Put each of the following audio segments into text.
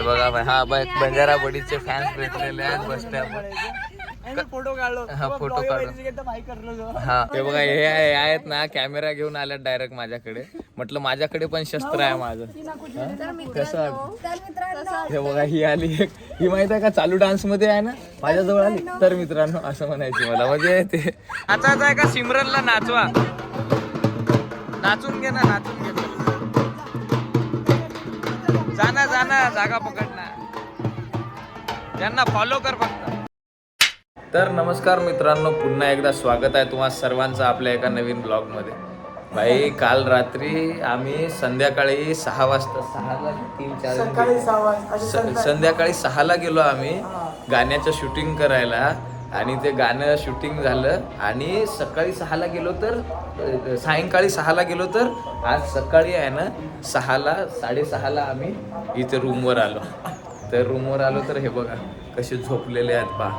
हे बघा हा बंजारा बडीचे फॅन्स भेटलेले आहेत बस स्टँड फोटो काढलो. हा फोटो काढून हा ते बघा हे आहे- आहेत ना कॅमेरा घेऊन आल्यात डायरेक्ट माझ्याकडे. म्हटलं माझ्याकडे पण शस्त्र आहे माझं? कसं? हे बघा ही आली एक. ही माहीत आहे का चालू डान्समध्ये आहे ना? माझ्याजवळ आली. तर मित्रांनो असं म्हणायची मला. म्हणजे ते नाचायचं आहे का सिमरनला नाचवा. नाचून घे ना नाचून घे. जाना जाना जागा पकडना. त्यांना फॉलो कर फक्त. तर नमस्कार मित्रांनो पुन्हा एकदा स्वागत आहे तुम्हा सर्वांचं आपल्या एका नवीन ब्लॉगमध्ये. भाई काल रात्री आम्ही संध्याकाळी सहा वाजता सहाला तीन चार संध्याकाळी. सहाला गेलो आम्ही गाण्याचं शूटिंग करायला. आणि ते गाणं शूटिंग झालं. आणि सकाळी सहाला गेलो तर सायंकाळी सहाला गेलो तर आज सकाळी आहे ना सहाला साडेसहाला आम्ही इथे रूमवर आलो. तर रूमवर आलो तर हे बघा कसे झोपलेले आहेत पा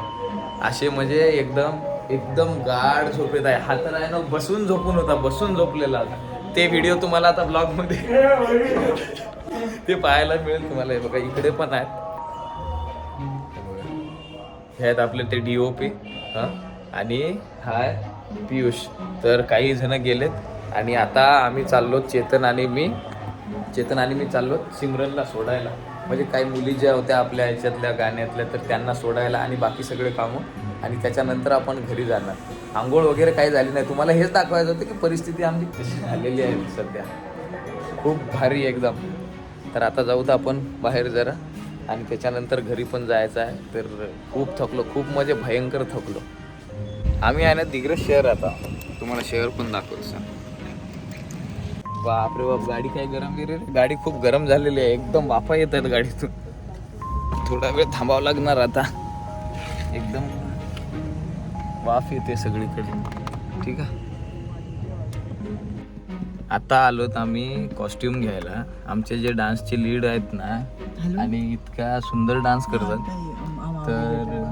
असे म्हणजे एकदम एकदम गाढ झोपेत आहे. हा तर आहे ना बसून झोपून होता बसून झोपलेला. होता ते व्हिडिओ तुम्हाला आता ब्लॉगमध्ये ते पाहायला मिळेल तुम्हाला. हे बघा इकडे पण आहेत. हे आहेत आपले ते डी ओ पी आणि हाय पियुष. तर काही जण गेलेत. आणि आता आम्ही चाललो चेतन आणि मी. चेतन आणि मी चाललो सिमरनला सोडायला. म्हणजे काही मुली ज्या होत्या आपल्या ह्याच्यातल्या गाण्यातल्या तर त्यांना सोडायला आणि बाकी सगळे कामं. आणि त्याच्यानंतर आपण घरी जाणार. आंघोळ वगैरे काही झाली नाही. तुम्हाला हेच दाखवायचं होतं की परिस्थिती आमची कशी झालेली आहे सध्या. खूप भारी एकदम. तर आता जाऊ तर आपण बाहेर जरा. आणि त्याच्यानंतर घरी पण जायचं आहे. तर खूप थकलो खूप म्हणजे भयंकर थकलो. आम्ही आहे ना दिग्रज शहर आता. तुम्हाला शहर पण दाखवतो. सांग बापरे बाप गाडी काय गरम गेली रे? गाडी खूप गरम झालेली आहे. एकदम वाफा येत आहेत गाडीतून. थोडा वेळ थांबावं लागणार आता. एकदम वाफ येते सगळीकडे. ठीक आहे? आता आलोत आम्ही कॉस्ट्युम घ्यायला. आमचे जे डान्सचे लीड आहेत ना आणि इतका सुंदर डान्स करतात. तर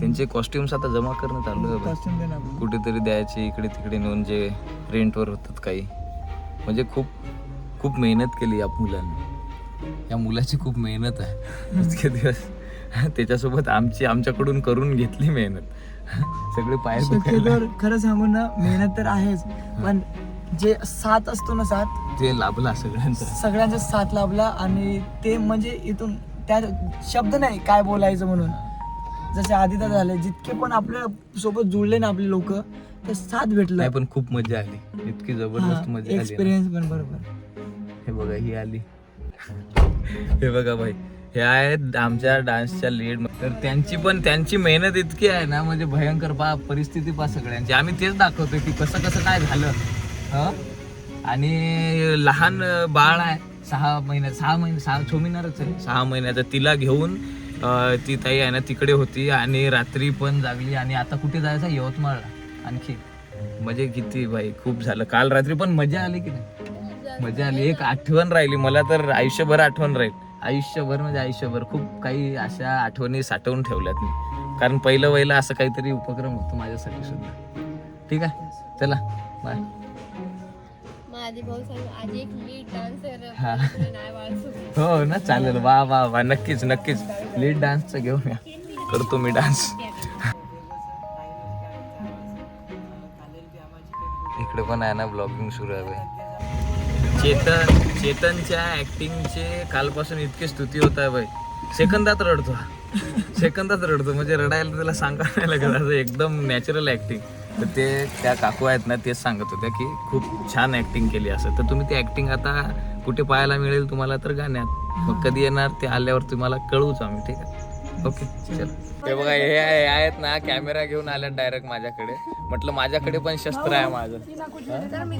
त्यांचे कॉस्ट्युम्स आता जमा करणं चालू आहे. कुठेतरी द्यायचे इकडे तिकडे नेऊन जे रेंटवर होतात काही. म्हणजे खूप खूप मेहनत केली या मुलांनी. या मुलाची खूप मेहनत आहे. इतके दिवस. त्याच्यासोबत आमची आमच्याकडून करून घेतली मेहनत. सगळे पाय शक्यतोवर खरं सांगू ना मेहनत तर आहेच पण जे साथ असतो ना साथ ते लाभला सगळ्यांचा. सगळ्यांचा साथ लाभला आणि ते म्हणजे इथून त्या शब्द नाही काय बोलायचं म्हणून. जसे आदिता झाले जितके पण आपल्यासोबत जुळले ना आपले लोक ते साथ भेटलं. पण खूप मजा आली. इतकी जबरदस्त मजा. एक्सपिरियन्स पण बरोबर. हे बघा ही आली. हे बघा भाई हे आहेत आमच्या डान्सच्या लीड तर त्यांची पण त्यांची मेहनत इतकी आहे ना म्हणजे भयंकर पा परिस्थिती पा सगळ्यांची. आम्ही तेच दाखवतोय की कसं कसं काय झालं. हं? आणि लहान बाळ आहे सहा महिन्यात सहा महिने सहा छो महिन्याच आहे. सहा महिन्याचं तिला घेऊन ती ताई आहे ना तिकडे होती आणि रात्री पण जागली. आणि आता कुठे जायचं? यवतमाळला आणखी. म्हणजे किती भाई खूप झालं. काल रात्री पण मजा आली की नाही? मजा आली. एक आठवण राहिली. मला तर आयुष्यभर आठवण राहील. आयुष्यभर म्हणजे आयुष्यभर खूप काही अशा आठवणी साठवून ठेवल्यात मी. कारण पहिलं वहिलं असं काहीतरी उपक्रम होतो माझ्यासाठी सुद्धा. ठीक आहे? चला बाय एक लीड डान्सर हा. हो ना चालेल. वा वा वा. नक्कीच नक्कीच. लीड डान्सचं घेऊन या. करतो मी डान्स इकडे पण आहे ना ब्लॉगिंग सुरू आहे. चेतन चेतनच्या ऍक्टिंगचे कालपासून इतकी स्तुती होत आहे बाई. सेकंदात रडतो. सेकंदात रडतो. म्हणजे रडायला त्याला सांगा नाही लागत. असं एकदम नॅचरल ऍक्टिंग तर ते त्या काकू आहेत ना तेच सांगत होत्या की खूप छान ऍक्टिंग केली असं. तर तुम्ही ती ऍक्टिंग आता कुठे पाहायला मिळेल तुम्हाला तर गाण्यात. मग कधी येणार ते आल्यावर तुम्हाला कळवूच आम्ही ठीक आहे? ओके चल. हे बघा हे आहेत ना कॅमेरा घेऊन आल्यात डायरेक्ट माझ्याकडे. म्हटलं माझ्याकडे पण शस्त्र आहे माझं.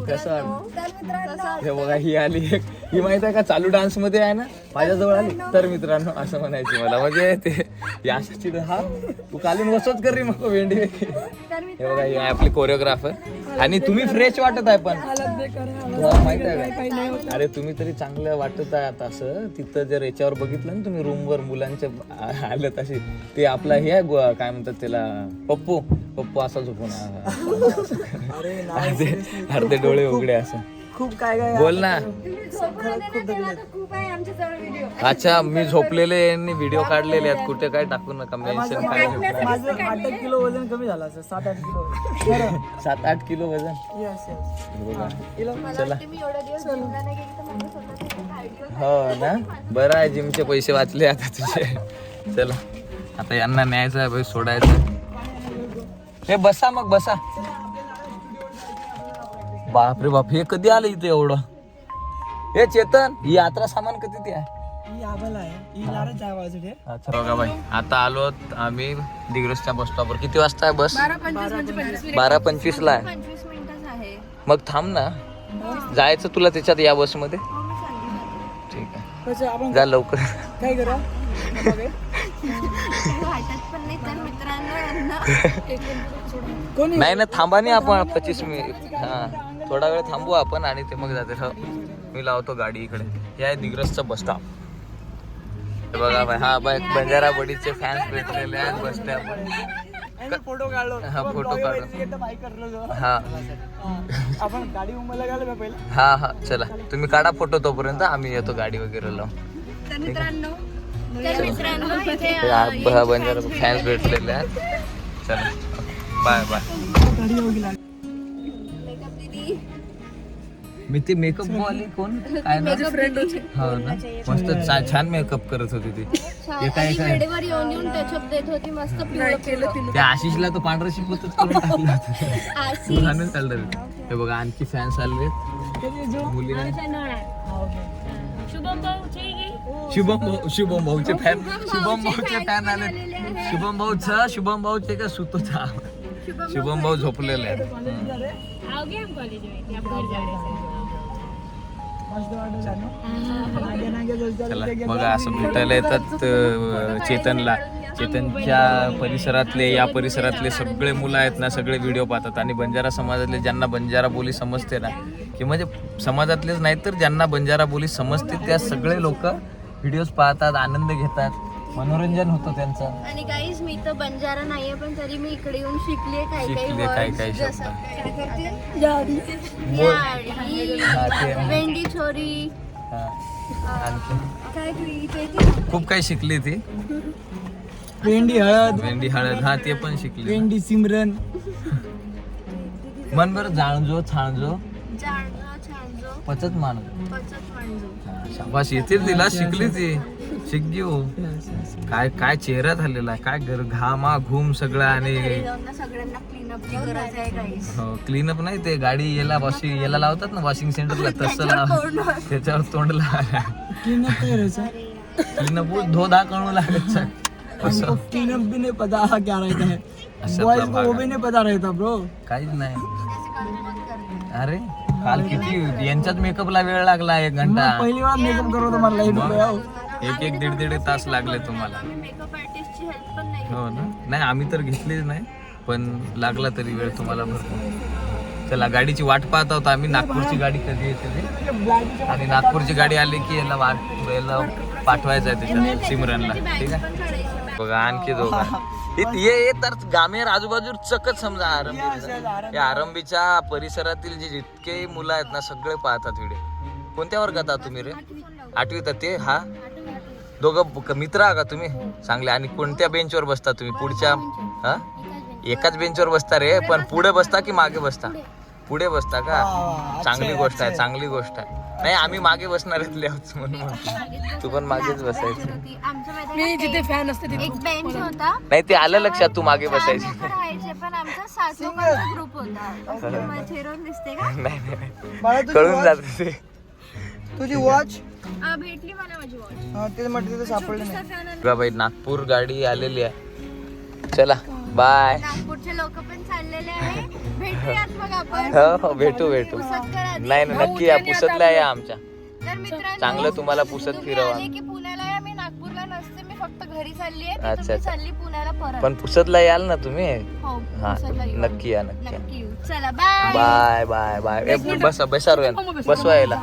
कसं हे बघा ही आली ही माहीत आहे का चालू डान्समध्ये आहे ना? माझ्याजवळ आली. तर मित्रांनो असं म्हणायची मला. म्हणजे ते या हा? तू कालून वसत कर रे मग वेंडी हे बघा ही आहे आपली कोरिओग्राफर आणि तुम्ही फ्रेश वाटत आहे पण. तुम्हाला माहीत आहे का? अरे तुम्ही तरी चांगलं वाटत आहे आता असं. तिथं जर याच्यावर बघितलं ना तुम्ही रूमवर मुलांच्या आलं आलं तशी ते आपला हे आहे गो- काय म्हणतात त्याला? पप्पू. पप्पू असा झोपून. अर्धे अर्धे डोळे उघडे असं. खूप काय काय बोल ना. खूप आहे व्हिडिओ अच्छा मी झोपलेले यांनी व्हिडिओ काढलेले आहेत. कुठे काय टाकू नका मेन्शन काय माझं आठ एक किलो वजन कमी झालं असं सात आठ किलो सात आठ किलो वजन? येस येस मला वाटतं मी एवढे दिवस जिमला नाही गेली तर माझं स्वतःचं आयडिया हो ना? बरं आहे जिमचे पैसे वाचले आता तुझे. चला. आता यांना न्यायचं आहे भाई सोडायचं हे बसा मग बसा. बापरे बाप हे कधी आलं इथे एवढं? हे चेतन ही यात्रा सामान कधी ते आहे? ही ही अच्छा बघा बाई आता आलो आम्ही दिग्रसच्या बस स्टॉपवर किती वाजता आहे बस बारा पंचवीस ला आहे. पंचवीस मिनिटच आहे. मग थांब ना. जायचं तुला त्याच्यात या बसमध्ये? हो. ठीक आहे. जा लवकर. काय करा? वाटत पण नाही तर मित्रांनो यांना कोणी? नाही ना थांबा नाही आपण पच्चीस मिनिट. हा थोडा वेळ थांबू आपण आणि ते मग जाते. हो. मी लावतो गाडी इकडे. हे आहे दिग्रसचा बस स्टॉप हे बघा बाई हा बाई बंजारा बडीचे फॅन्स भेटलेले आहेत बस स्टॉप फोटो काढलो. हा, photo काढलो. बाईक करलो जो. हा. हा. आपण गाडी हा हा चला. तुम्ही काढा फोटो तोपर्यंत आम्ही येतो गाडी वगैरे लावून. तर मित्रांनो फॅन्स भेटलेले आहेत. चला बाय बाय. मी ते मेकअप वाली कोण? काय ना? हो ना? मस्त छान मेकअप करत होती ती. काय आणि काय? वेळेवर येऊन येऊन टचअप देत होती मस्त पिवळं पिवळं. त्या आशिषला तो पांढरा शिकवतच करून टाकला होता. चाललं रे. हे बघा आणखी फॅन्स आले मुली शुभम भाऊ शुभम भाऊचे फॅन शुभम भाऊचे फॅन आले शुभम भाऊचा शुभम भाऊचे का सुतोचा शुभम भाऊ झोपलेले. बघा असं भेटायला येतात चेतनला. चेतनच्या परिसरातले या परिसरातले सगळे मुलं आहेत ना सगळे व्हिडिओ पाहतात. आणि बंजारा समाजातले ज्यांना बंजारा बोली समजते ना की म्हणजे समाजातलेच नाही तर ज्यांना बंजारा बोली समजते त्या सगळे लोक व्हिडिओज पाहतात आनंद घेतात मनोरंजन होतं त्यांचं आणि काहीच मी तर बंजारा नाहीये पण तरी मी इकडे येऊन शिकले काही काही शिकले काही words. काही जसं. काय? बोल. हा, ते. भेंडी छोरी हा. आणखी काय खूप काही शिकली ती भेंडी हळद भेंडी हळद हा ते पण शिकली भेंडी सिमरन मन बरं जाणजो छाणजो जाणं पचत मान. पचत मांजो शाबास येते तिला शिकली ती शिक घेऊ. काय काय चेहरा झालेला आहे काय घर घामा घुम सगळं आणि घरी जाऊन ना सगळ्यांना क्लीनअपची गरज आहे काही क्लीनअप नाही ते गाडी याला वॉशिंग याला लावतात ना वॉशिंग सेंटरला तसं लाव त्याच्यावर तोंड लावा क्लीनअप काय करायचं क्लीनअप धो धा करू लागत असं. क्लीनअप भी नहीं पता क्या रहता है असं बॉयज को प्रभाग. वो भी नहीं पता रहता ब्रो काहीच नाही. अरे. काल किती यांच्यात मेकअपला वेळ लागला एक घंटा. पहिली बार मेकअप करो तो मला लाइट हो एक एक दीड दीड तास लागले तुम्हाला. मेकअप आर्टिस्टची हेल्प पण नाही हो ना? नाही आम्ही तर घेतलीच नाही पण लागला तरी वेळ तुम्हाला भरपूर. चला गाडीची वाट पाहत आहोत आम्ही. नागपूरची गाडी कधी येते ते. आणि नागपूरची गाडी आली की याला वाट याला पाठवायचं आहे त्याच्यात सिमरनला. ठीक आहे? बघा आणखी दोघं. ये ये तर गामेर आजूबाजू चकच समजा आरंबी या आरंबीच्या परिसरातील जे जितके मुलं आहेत ना सगळे पाहतात व्हिडिओ. कोणत्या वर्गात आहात तुम्ही रे? आठवीत ते हा? दोघं मित्र आहा का तुम्ही? चांगले. आणि कोणत्या बेंचवर बसता तुम्ही? पुढच्या? हा? एकाच बेंचवर बसता रे पण पुढे बसता की मागे बसता? पुढे बसता का? चांगली गोष्ट आहे चांगली गोष्ट आहे. नाही आम्ही मागे बसणार म्हणून. तू पण मागेच बसायचं. माहिती जिथे फॅन असते एक बेंच होता. नाही ते आलं लक्षात तू मागे बसायची. कळून जात ते. तुझी वॉच आ, भेटली मला माझी वॉच ते म्हटलं सापडलं नाही. बाई नागपूर गाडी आलेली आहे. चला. बाय नागपूरचे लोक पण चाललेले आहे. भेटूयात मग आपण. हो हो भेटू भेटू. नाही नाही, नक्की या पुसतला या आमच्या. तर मित्रांनो चांगलं तुम्हाला पुसत फिरवा. आले की पुण्याला या. मी नागपूरला नसते मी फक्त घरी चालली आहे. अच्छा, अच्छा. चालली पुण्याला परत. पण पुसतला याल ना तुम्ही? हो हा पुसदला येऊ. नक्की या नक्की या. नक्की येऊ. चला बाय बाय बाय बाय ए, बसा बसा बसवा यायला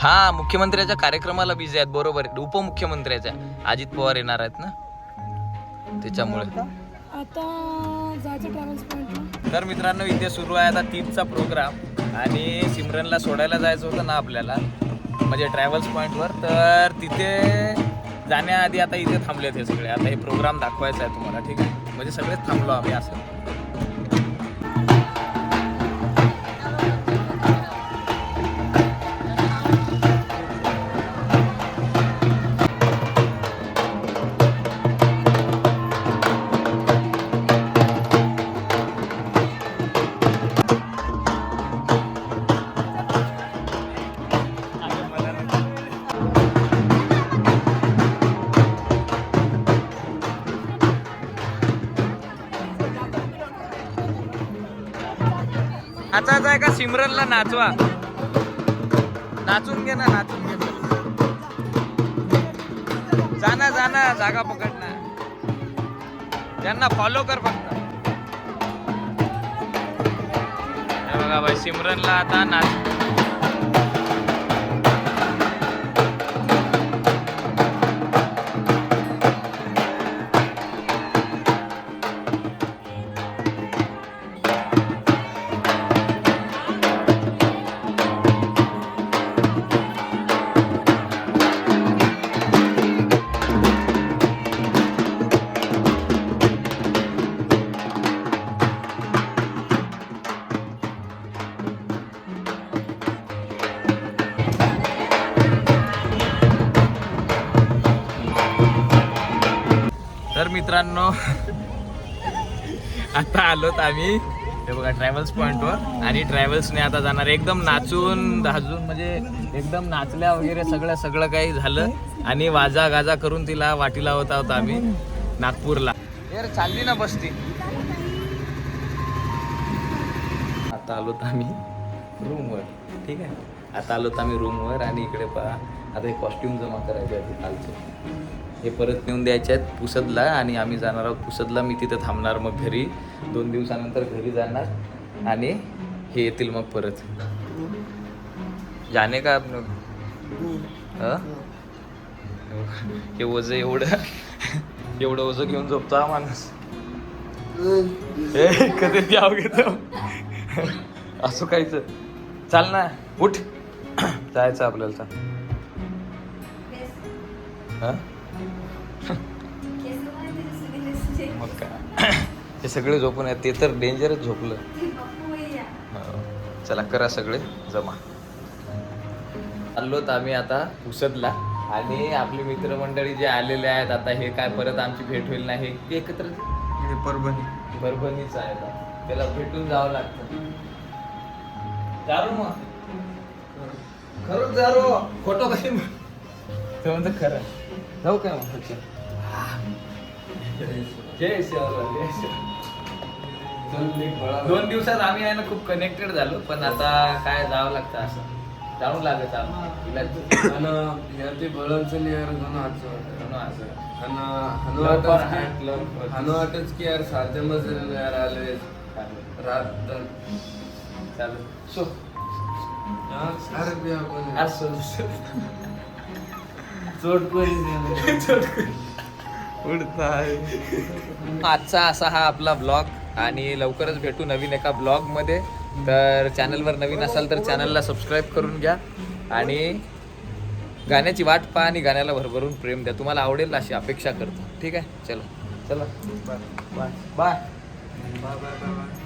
हा मुख्यमंत्र्याच्या कार्यक्रमाला बिझी आहेत बरोबर आहे. उपमुख्यमंत्र्याच्या. अजित पवार येणार आहेत ना? त्याच्यामुळे. तर मित्रांनो इथे सुरू आहे आता तीनचा प्रोग्राम आणि सिमरनला सोडायला जायचं होतं ना आपल्याला म्हणजे ट्रॅव्हल्स पॉईंटवर तर तिथे जाण्याआधी आता इथे थांबलेत हे सगळे. आता हे प्रोग्राम दाखवायचा आहे तुम्हाला ठीक आहे? म्हणजे सगळेच थांबलो आम्ही असं. आहे का सिमरनला नाचवा? नाचून घे ना नाचून घे. जाना जाना जागा पकड ना त्यांना फॉलो कर फक्त. बघा भाई सिमरनला आता नाच मित्रांनो आता आलोत आम्ही. हे बघा ट्रॅव्हल्स पॉईंटवर आणि ट्रॅव्हल्सने आता जाणार एकदम नाचून धाजून म्हणजे एकदम नाचल्या वगैरे सगळं सगळं काही झालं. आणि वाजा गाजा करून तिला वाटी लावत आहोत आम्ही नागपूरला. यार चालली ना बसती. आता आलोत आम्ही रूमवर ठीक आहे? आता आलोत आम्ही रूमवर आणि इकडे पहा. आता हे कॉस्ट्युम जमा करायचे आहेत हे परत नेऊन द्यायचे आहेत पुसदला आणि आम्ही जाणार आहोत पुसदला. मी तिथं थांबणार मग घरी. दोन दिवसानंतर घरी जाणार आणि हे येतील मग परत. जाणे का आपण? हं? हे ओझं एवढं. एवढं ओझं घेऊन झोपतो हा माणूस. ए, कधी द्याव घेतो? असं काहीच. चाल ना उठ. जायचं आपल्याला हं? हे सगळे झोपून आहेत. ते तर डेंजरच झोपलं. हो. चला करा सगळे. जमा. चाललोत आम्ही आता पुसदला. आणि आपली मित्रमंडळी जे आलेले आहेत आता हे काय परत आमची भेट होईल नाही ते एकत्र परभणी. परभणीच आहे. त्याला भेटून जावं लागतं. जारो मग. खरंच जारो. खोटं काही ते म्हणतं खरं. जाऊ काय मग. जय शिवराय जय शिवराय दोन दिवसात आम्ही आहे ना खूप कनेक्टेड झालो पण आता काय जावं लागतं असं. जाऊन लागत यार ते बळांचं हनुवाटच की हनुवाटच की यार साध्य मजल यार आले रात चालू सो अरे असं आजचा असा हा आपला ब्लॉग आणि लवकरच भेटू नवीन एका ब्लॉगमध्ये तर चॅनलवर नवीन असाल तर चॅनलला सबस्क्राईब करून घ्या. आणि गाण्याची वाट पहा आणि गाण्याला भरभरून प्रेम द्या. तुम्हाला आवडेल अशी अपेक्षा करतो. ठीक आहे? चलो. चला. Bye bye bye bye bye